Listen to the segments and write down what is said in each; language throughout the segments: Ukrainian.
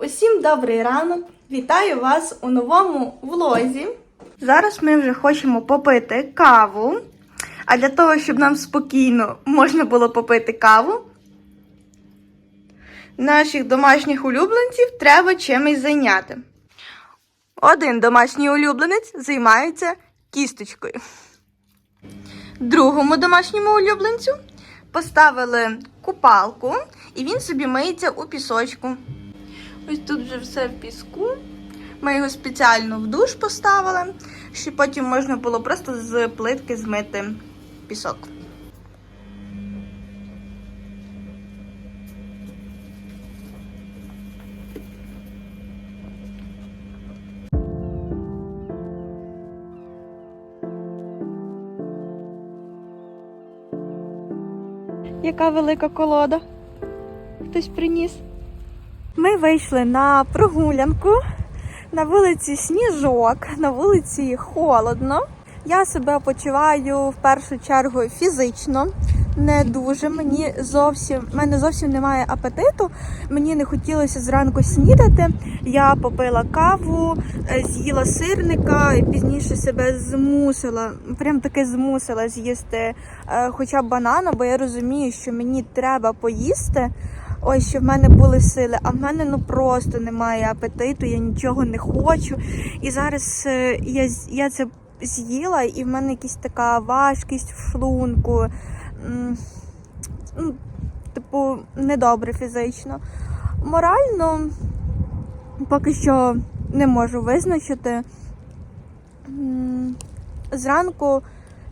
Усім добрий ранок! Вітаю вас у новому влозі. Зараз ми вже хочемо попити каву. А для того, щоб нам спокійно можна було попити каву, наших домашніх улюбленців треба чимось зайняти. Один домашній улюбленець займається кісточкою. Другому домашньому улюбленцю поставили купалку, і він собі миється у пісочку. Ось тут вже все в піску. Ми його спеціально в душ поставили, щоб потім можна було просто з плитки змити пісок. Яка велика колода. Хтось приніс. Ми вийшли на прогулянку. На вулиці сніжок, на вулиці холодно. Я себе почуваю в першу чергу фізично. Не дуже. Мені зовсім мене зовсім немає апетиту. Мені не хотілося зранку снідати. Я попила каву, е, з'їла сирника і пізніше себе змусила, прям таки змусила з'їсти е, хоча б банана, бо я розумію, що мені треба поїсти. Ось що в мене були сили, а в мене ну просто немає апетиту, я нічого не хочу. І зараз е, я, я це з'їла, і в мене якась така важкість в шлунку. Ну, Типу, недобре фізично. Морально поки що не можу визначити. Зранку,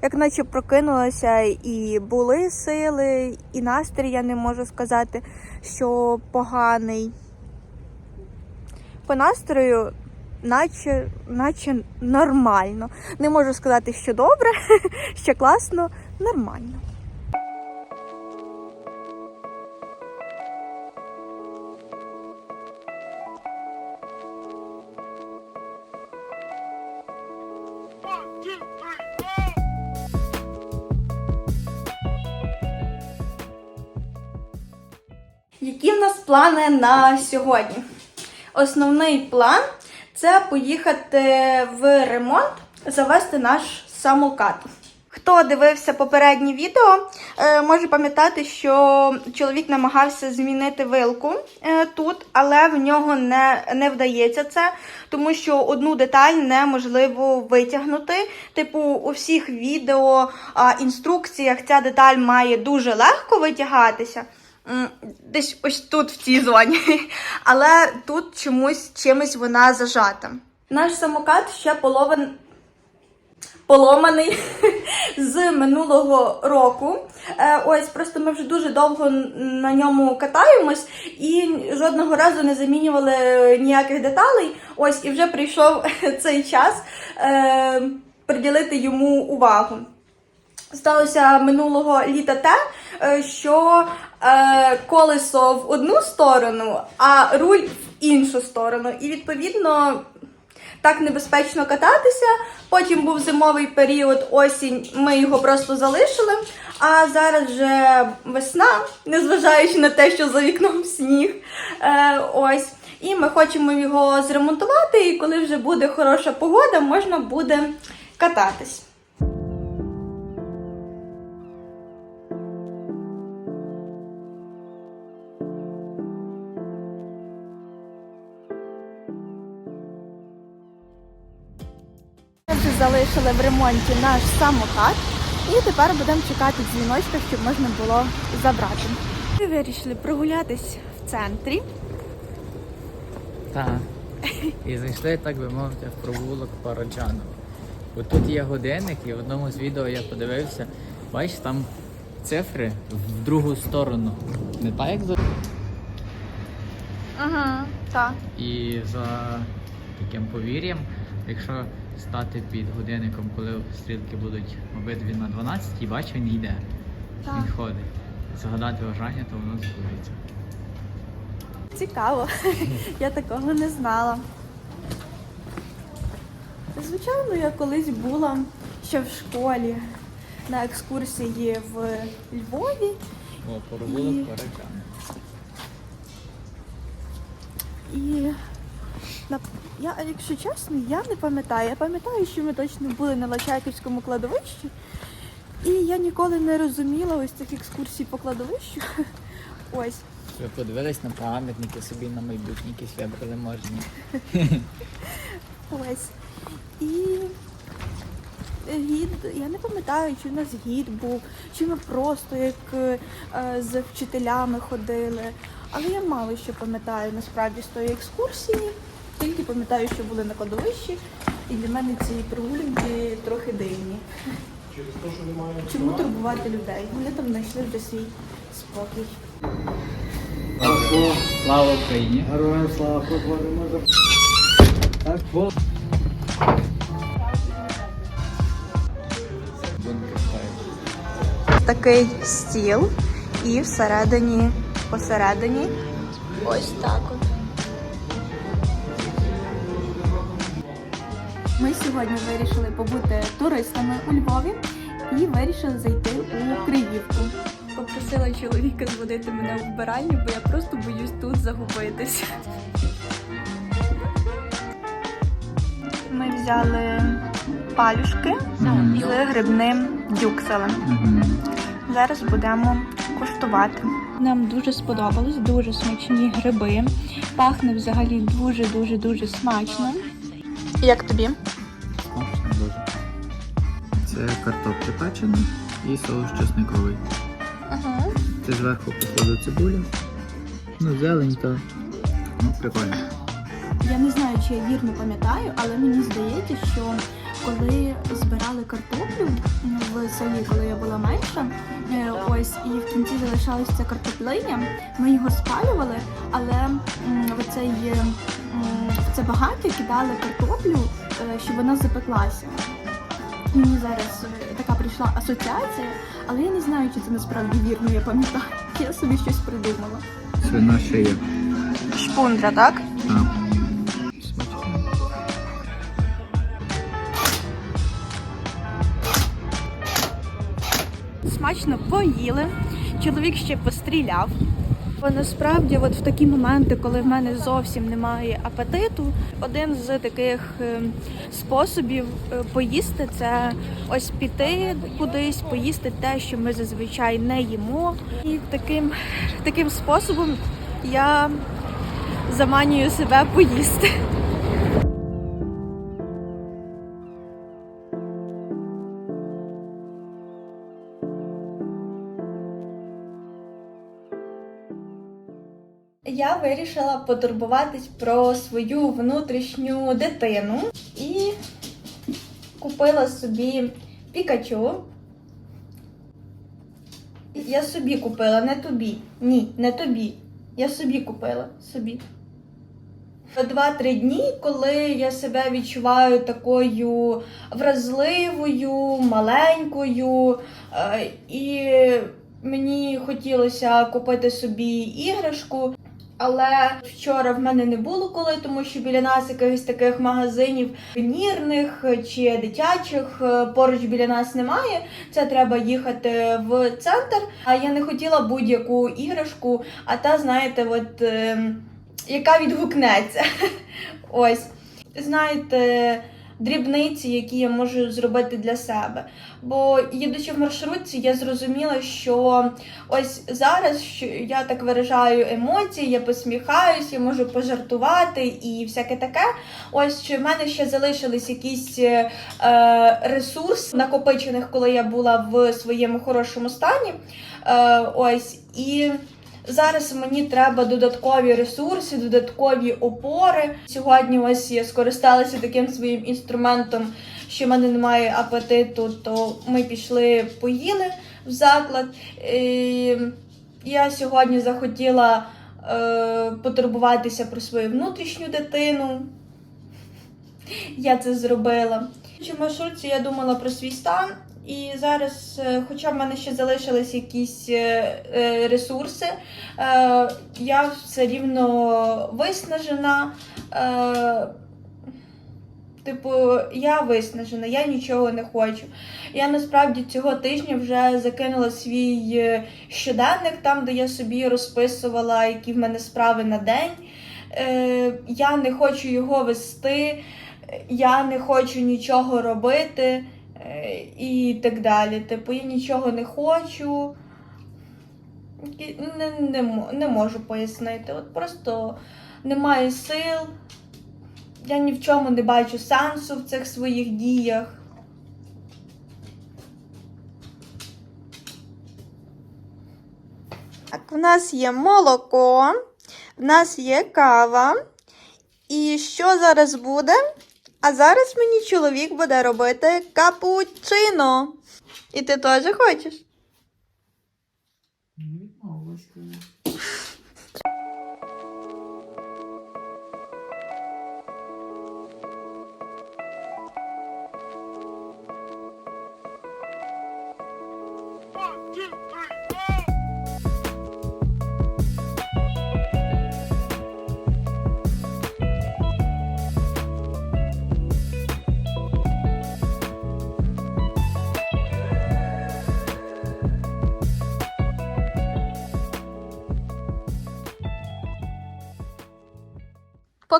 як наче прокинулася, і були сили, і настрій я не можу сказати, що поганий. По настрою, наче, наче нормально. Не можу сказати, що добре, що класно, нормально. Плани на сьогодні? Основний план це поїхати в ремонт, завести наш самокат. Хто дивився попереднє відео, е, може пам'ятати, що чоловік намагався змінити вилку е, тут, але в нього не, не вдається це, тому що одну деталь неможливо витягнути. Типу, у всіх відео інструкціях ця деталь має дуже легко витягатися. Десь ось тут, в цій зоні. Але тут чомусь чимось вона зажата. Наш самокат ще половин... поломаний з минулого року. Е, Ось просто ми вже дуже довго на ньому катаємось і жодного разу не замінювали ніяких деталей. Ось і вже прийшов цей час е, приділити йому увагу. Сталося минулого літа те, що е, колесо в одну сторону, а руль в іншу сторону. І відповідно так небезпечно кататися. Потім був зимовий період, осінь, ми його просто залишили. А зараз вже весна, незважаючи на те, що за вікном сніг. Е, ось. І ми хочемо його зремонтувати, і коли вже буде хороша погода, можна буде кататись. Залишили в ремонті наш самокат і тепер будемо чекати дзвіночка, щоб можна було забрати. Ми вирішили прогулятись в центрі. Так. І зайшли, так би мовити, в провулок Параджанова. Бо тут є годинник, і в одному з відео я подивився, бачиш, там цифри в другу сторону. Не так, як за. Ага, так. І за таким повір'ям, якщо стати під годинником, коли стрілки будуть обидві на 12, і бачиш, він йде. Так. Він ходить. Загадати бажання, то воно збудеться. Цікаво. Я такого не знала. Звичайно, я колись була ще в школі на екскурсії в Львові. О, провулок І-. І я, якщо чесно, я не пам'ятаю. Я пам'ятаю, що ми точно були на Лачаківському кладовищі. І я ніколи не розуміла ось цих екскурсій по кладовищу. Ось. Ви подивились на пам'ятники собі на майбутнє, якісь вибрали. Ось. І гід, я не пам'ятаю, чи в нас гід був, чи ми просто як е, з вчителями ходили. Але я мало що пам'ятаю насправді з тої екскурсії. Тільки пам'ятаю, що були на кладовищі, і для мене ці прогулянки трохи дивні. Чому турбувати людей? Вони там знайшли вже свій спокій. Слава Україні! Героям слава за так бо Такий стіл, і всередині, посередині, ось так от. Ми сьогодні вирішили побути туристами у Львові і вирішили зайти у Криївку. Попросила чоловіка зводити мене в вбиральню, бо я просто боюсь тут загубитися. Ми взяли палюшки з грибним дюкселем. Зараз будемо куштувати. Нам дуже сподобались, дуже смачні гриби. Пахне взагалі дуже дуже дуже смачно. Як тобі? Смачно дуже. Це картопля печена і соус чесниковий. Ага. Це зверху походу цибуля. Ну, зелень то. Ну, прикольно. Я не знаю, чи я вірно пам'ятаю, але мені здається, що коли збирали картоплю в селі, коли я була менша, е, ось і в кінці залишалася картоплиня, ми його спалювали, але м, в цей е, це багаття кидали картоплю, е, щоб вона запеклася. Мені зараз е, така прийшла асоціація, але я не знаю, чи це насправді вірно, я пам'ятаю. Я собі щось придумала. Свина шия. Шпундра, так? Так. Смачно. смачно поїли. Чоловік ще постріляв. Бо насправді, от в такі моменти, коли в мене зовсім немає апетиту, один з таких е, способів е, поїсти це ось піти кудись, поїсти те, що ми зазвичай не їмо. І таким, таким способом я заманюю себе поїсти. Я вирішила потурбуватись про свою внутрішню дитину і купила собі пікачу. Я собі купила, не тобі. Ні, не тобі. Я собі купила собі. Два-три дні, коли я себе відчуваю такою вразливою, маленькою, е, і мені хотілося купити собі іграшку. Але вчора в мене не було коли, тому що біля нас якихось таких магазинів сувенірних чи дитячих е, поруч біля нас немає. Це треба їхати в центр. А я не хотіла будь-яку іграшку, а та, знаєте, от ем, яка відгукнеться. Ось. Знаєте, дрібниці, які я можу зробити для себе. Бо їдучи в маршрутці, я зрозуміла, що ось зараз що я так виражаю емоції, я посміхаюсь, я можу пожартувати і всяке таке. Ось що в мене ще залишились якісь е, ресурс накопичених, коли я була в своєму хорошому стані. Е, ось і. Зараз мені треба додаткові ресурси, додаткові опори. Сьогодні ось я скористалася таким своїм інструментом, що в мене немає апетиту, то ми пішли поїли в заклад. І я сьогодні захотіла е, потурбуватися про свою внутрішню дитину. Я це зробила. Чи маршрутці я думала про свій стан, і зараз, е, хоча в мене ще залишились якісь е, е, ресурси, я все рівно виснажена. Типу, я виснажена, я нічого не хочу. Я насправді цього тижня вже закинула свій щоденник, там, де я собі розписувала, які в мене справи на день. я не хочу його вести, я не хочу нічого робити і так далі. Типу, я нічого не хочу. Не, не, не можу пояснити. От просто немає сил. Я ні в чому не бачу сенсу в цих своїх діях. Так, в нас є молоко, в нас є кава. І що зараз буде? А зараз мені чоловік буде робити капучино. І ти теж хочеш?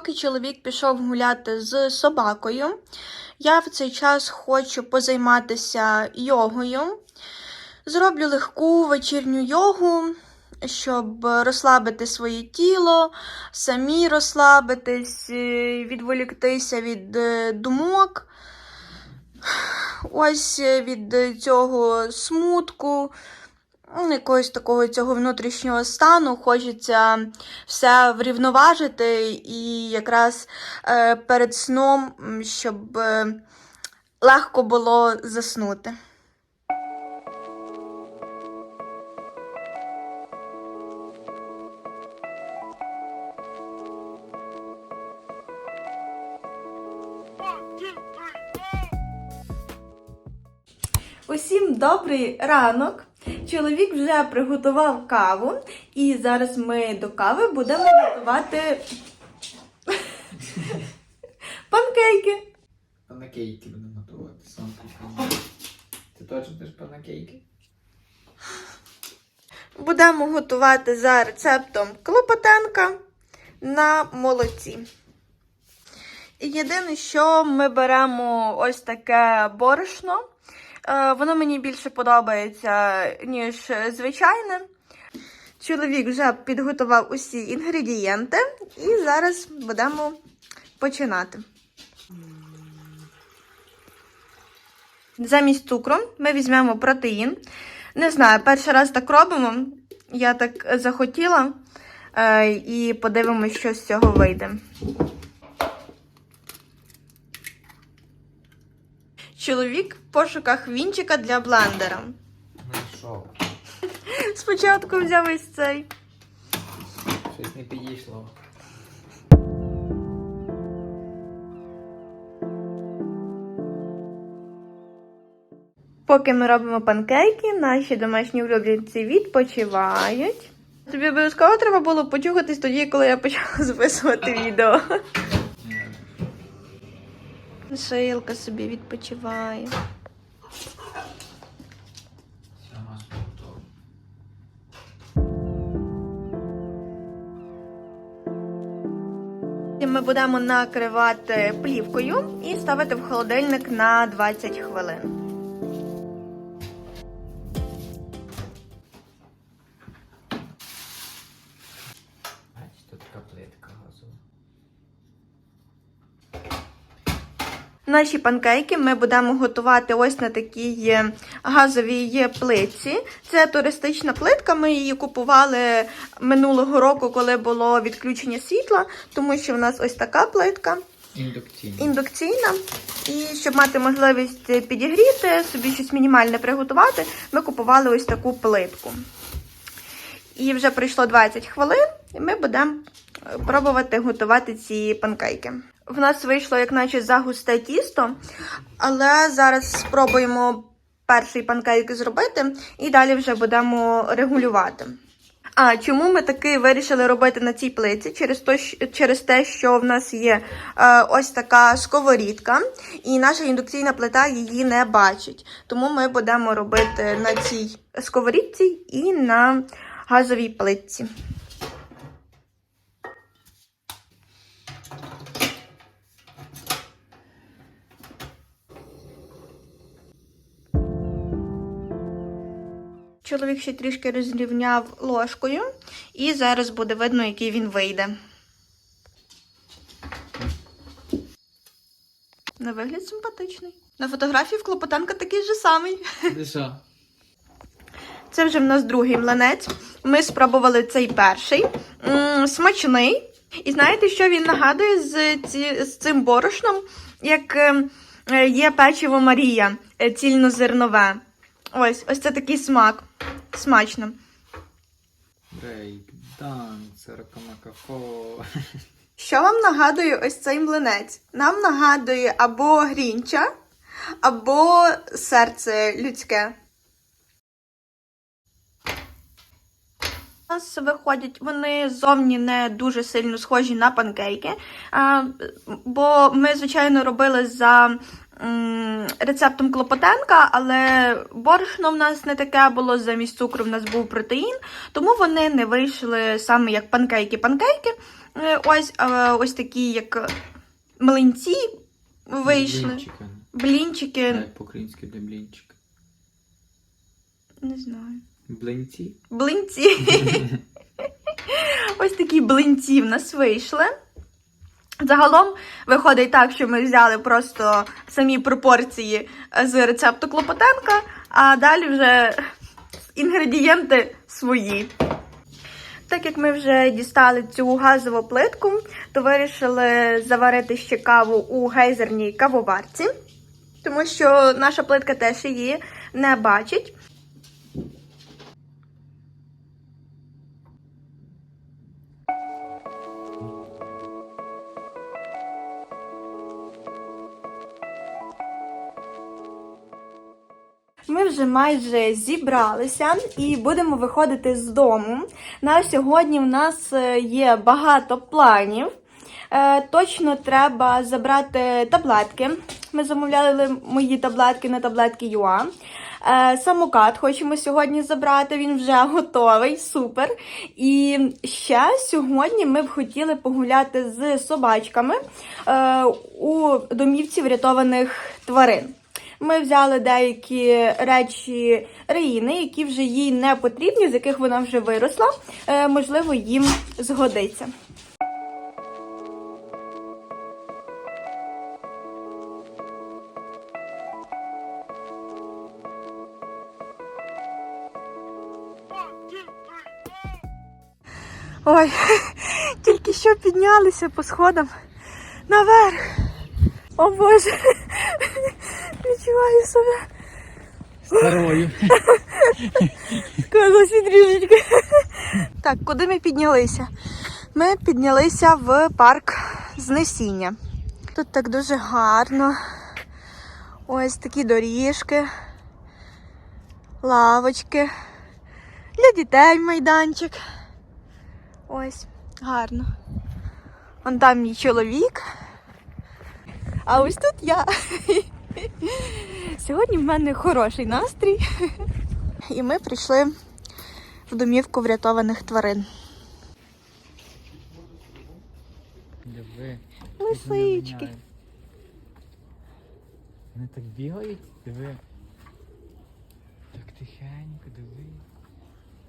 Поки чоловік пішов гуляти з собакою, я в цей час хочу позайматися йогою. Зроблю легку вечірню йогу, щоб розслабити своє тіло, самі розслабитись, е, відволіктися від е, думок. Ось е, від цього смутку, якогось такого цього внутрішнього стану. Хочеться все врівноважити і якраз е, перед сном, щоб е, легко було заснути. Усім добрий ранок. Чоловік вже приготував каву, і зараз ми до кави будемо готувати панкейки. Панакейки будемо готувати сам прикольно. Ти точно теж панакейки? Будемо готувати за рецептом Клопотенка на молоці. Єдине, що ми беремо ось таке борошно. Е, Воно мені більше подобається, ніж звичайне. Чоловік вже підготував усі інгредієнти, і зараз будемо починати. Замість цукру ми візьмемо протеїн. Не знаю, перший раз так робимо. Я так захотіла. Е, і подивимося, що з цього вийде. Чоловік в пошуках вінчика для блендера. Знайшов. Спочатку взяв ось цей. Щось не підійшло. Поки ми робимо панкейки, наші домашні улюбленці відпочивають. Тобі обов'язково треба було почухатись тоді, коли я почала записувати відео. Шилка собі відпочиває. Ми будемо накривати плівкою і ставити в холодильник на 20 хвилин. Наші панкейки ми будемо готувати ось на такій е, газовій плитці. Це туристична плитка. Ми її купували минулого року, коли було відключення світла, тому що в нас ось така плитка Індукційно. індукційна. І щоб мати можливість підігріти, собі щось мінімальне приготувати, ми купували ось таку плитку. І вже пройшло 20 хвилин, і ми будемо е, пробувати готувати ці панкейки. В нас вийшло, як наче загусте тісто, але зараз спробуємо перший панкейк зробити і далі вже будемо регулювати. А чому ми таки вирішили робити на цій плиці? Через то, через те, що в нас є е, ось така сковорідка, і наша індукційна плита її не бачить. Тому ми будемо робити на цій сковорідці і на газовій плитці. Чоловік ще трішки розрівняв ложкою, і зараз буде видно, який він вийде. На вигляд симпатичний. На фотографії в Клопотенка такий же самий. Ти? Це вже в нас другий млинець. Ми спробували цей перший. М, смачний. І знаєте, що він нагадує з, ці, з цим борошном, як е, е, є печиво Марія е, цільнозернове. Ось, ось це такий смак. Смачно. Брейк, данцер, камакафо. Що вам нагадує ось цей млинець? Нам нагадує або грінча, або серце людське. У нас виходять, вони зовні не дуже сильно схожі на панкейки. Бо ми, звичайно, робили за рецептом Клопотенка, але борошно в нас не таке було, замість цукру в нас був протеїн, тому вони не вийшли саме як панкейки-панкейки. Е, Ось, е, ось такі, як млинці вийшли. Блінчика. Блінчики. Дай по-українськи для блінчика. Не знаю. Блинці? Блинці. Ось такі блинці в нас вийшли. Загалом виходить так, що ми взяли просто самі пропорції з рецепту Клопотенка, а далі вже інгредієнти свої. Так як ми вже дістали цю газову плитку, то вирішили заварити ще каву у гейзерній кавоварці, тому що наша плитка теж її не бачить. Вже майже зібралися і будемо виходити з дому. На сьогодні в нас е, є багато планів. Е, Точно треба забрати таблетки. Ми замовляли мої таблетки на таблетки ЮА. Е, Самокат хочемо сьогодні забрати, він вже готовий, супер. І ще сьогодні ми б хотіли погуляти з собачками у домівці врятованих тварин. Ми взяли деякі речі Реїни, які вже їй не потрібні, з яких вона вже виросла. Е, можливо, їм згодиться. Ой, тільки що піднялися по сходам наверх. О Боже, відчуваю себе. Старою. Казалось трішечки. Так, куди ми піднялися? Ми піднялися в парк Знесіння. Тут так дуже гарно. Ось такі доріжки, лавочки. Для дітей майданчик. Ось, гарно. Вон там мій чоловік. А ось тут я. Сьогодні в мене хороший настрій. І ми прийшли в домівку врятованих тварин. Диви. Лисички. Вони так бігають, диви. Так тихенько, диви.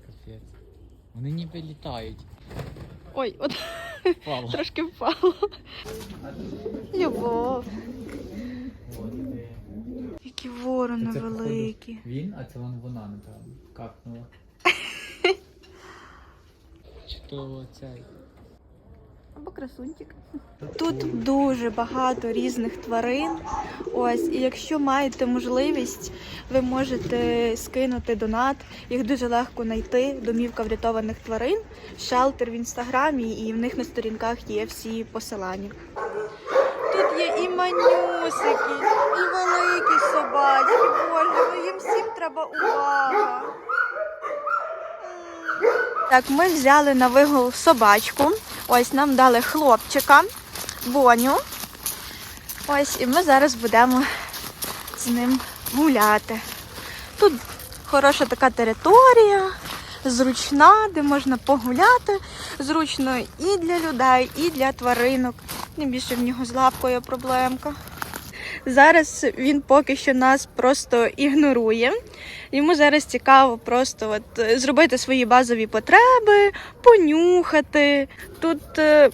Капець. Вони ніби літають. Ой, от Впало. трошки впало. Любов. Які ворони Це, походу, великі. Він, а це вон вона, напевно, какнула. Чи то цей? Або красунчик. Тут дуже багато різних тварин. Ось, і якщо маєте можливість, ви можете скинути донат. Їх дуже легко знайти. Домівка врятованих тварин, шелтер в інстаграмі, і в них на сторінках є всі посилання. Тут є і манюсики, і великі собачки. Боже, ну їм всім треба увага. Так, ми взяли на вигул собачку. Ось нам дали хлопчика, Боню. Ось, і ми зараз будемо з ним гуляти. Тут хороша така територія, зручна, де можна погуляти. Зручно і для людей, і для тваринок. Не більше в нього з лапкою проблемка. Зараз він поки що нас просто ігнорує. Йому зараз цікаво просто от, е, зробити свої базові потреби, понюхати. Тут е,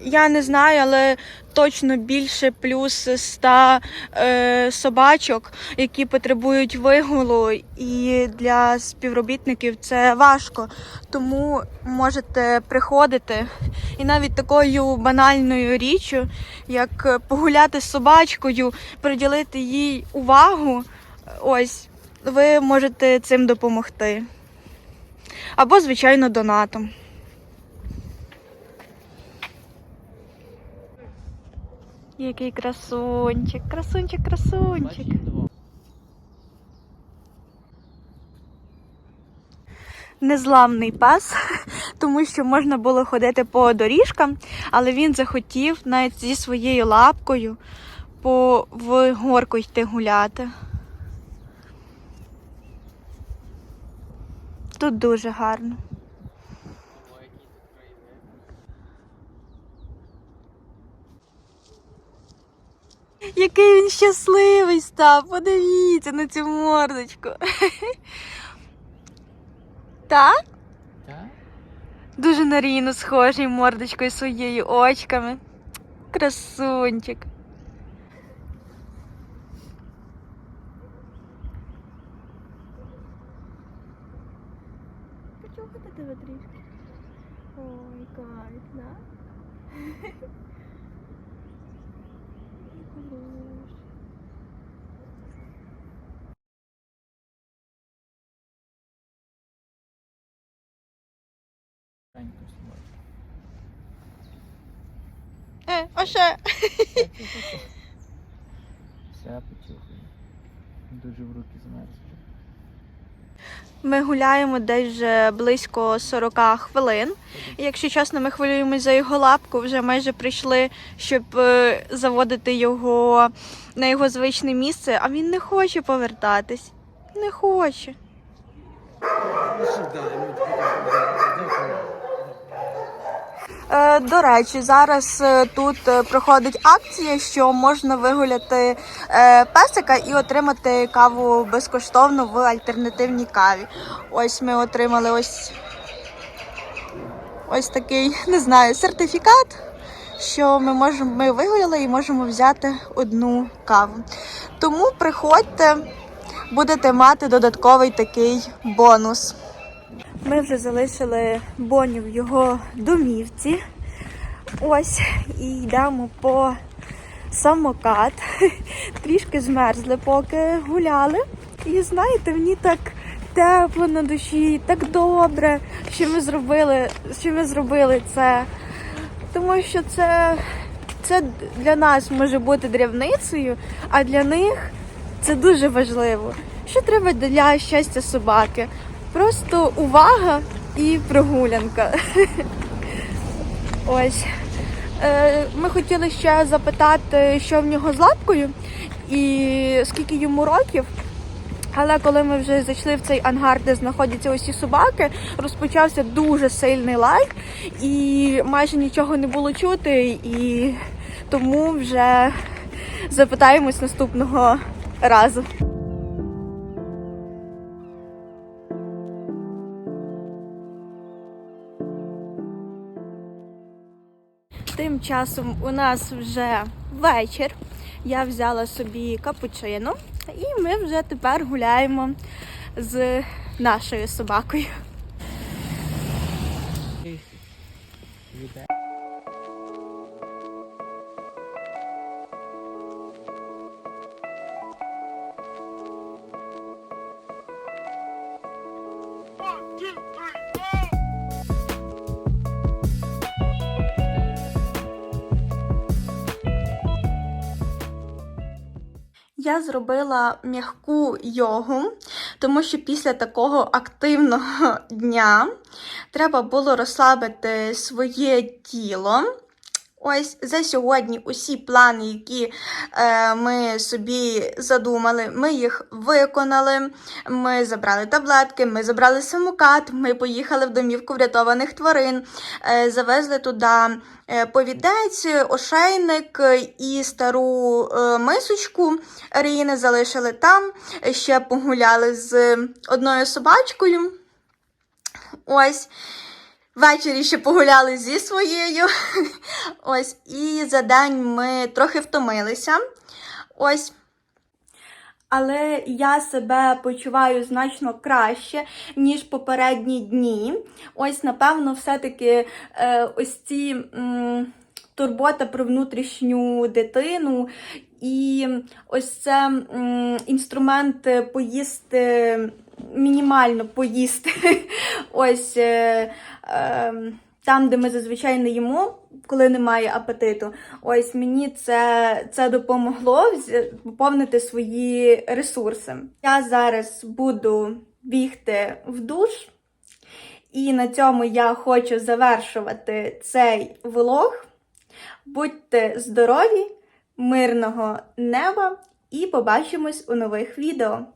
я не знаю, але точно більше плюс 100 е, собачок, які потребують вигулу, і для співробітників це важко. Тому можете приходити і навіть такою банальною річчю, як погуляти з собачкою, приділити їй увагу. Ось ви можете цим допомогти. Або, звичайно, донатом. Який красунчик, красунчик, красунчик. Незламний пес, тому що можна було ходити по доріжкам, але він захотів навіть зі своєю лапкою по в горку йти гуляти. Тут дуже гарно. Ой, який тут краєвид. Який він щасливий став! Подивіться на цю мордочку. Так? Так? Дуже на Ріну схожий мордочкою своєю очками. Красунчик. Почухати тебе трішки. Ой, кайф, да? Хороший. Таньку з собою. А ще. Дуже в руки змерзли. Ми гуляємо десь вже близько 40 хвилин. Якщо чесно, ми хвилюємось за його лапку. Вже майже прийшли, щоб е, заводити його на його звичне місце, а він не хоче повертатись. Не хоче. Е, До речі, зараз е, тут е, проходить акція, що можна вигуляти песика і отримати каву безкоштовно в альтернативній каві. Ось ми отримали ось, ось такий, не знаю, сертифікат, що ми можемо ми вигуляли і можемо взяти одну каву. Тому приходьте, будете мати додатковий такий бонус. Ми вже залишили Боню в його домівці. Ось і йдемо по самокат. Трішки змерзли, поки гуляли. І знаєте, мені так тепло на душі, так добре, що ми зробили, що ми зробили це. Тому що це, це для нас може бути дрібницею, а для них це дуже важливо. Що треба для щастя собаки? Просто увага і прогулянка. Ось. Е, Ми хотіли ще запитати, що в нього з лапкою і скільки йому років. Але коли ми вже зайшли в цей ангар, де знаходяться усі собаки, розпочався дуже сильний лайк, і майже нічого не було чути, і тому вже запитаємось наступного разу. Часом у нас вже вечір. Я взяла собі капучино, і ми вже тепер гуляємо з нашою собакою. Зробила м'яку йогу, тому що після такого активного дня треба було розслабити своє тіло. Ось за сьогодні усі плани, які е, ми собі задумали, ми їх виконали. Ми забрали таблетки, ми забрали самокат, ми поїхали в домівку врятованих тварин, е, завезли туди е, повідець, ошейник і стару е, мисочку Ріни залишили там. Ще погуляли з одною собачкою. Ось. Ввечері ще погуляли зі своєю. Ось, і за день ми трохи втомилися. Ось. Але я себе почуваю значно краще, ніж попередні дні. Ось, напевно, все-таки е, ось ці м, турбота про внутрішню дитину і ось це м, інструмент поїсти, мінімально поїсти. Ось. Е, е, там, де ми зазвичай не їмо, коли немає апетиту. Ось мені це, це допомогло поповнити свої ресурси. Я зараз буду бігти в душ, і на цьому я хочу завершувати цей влог. Будьте здорові, мирного неба і побачимось у нових відео.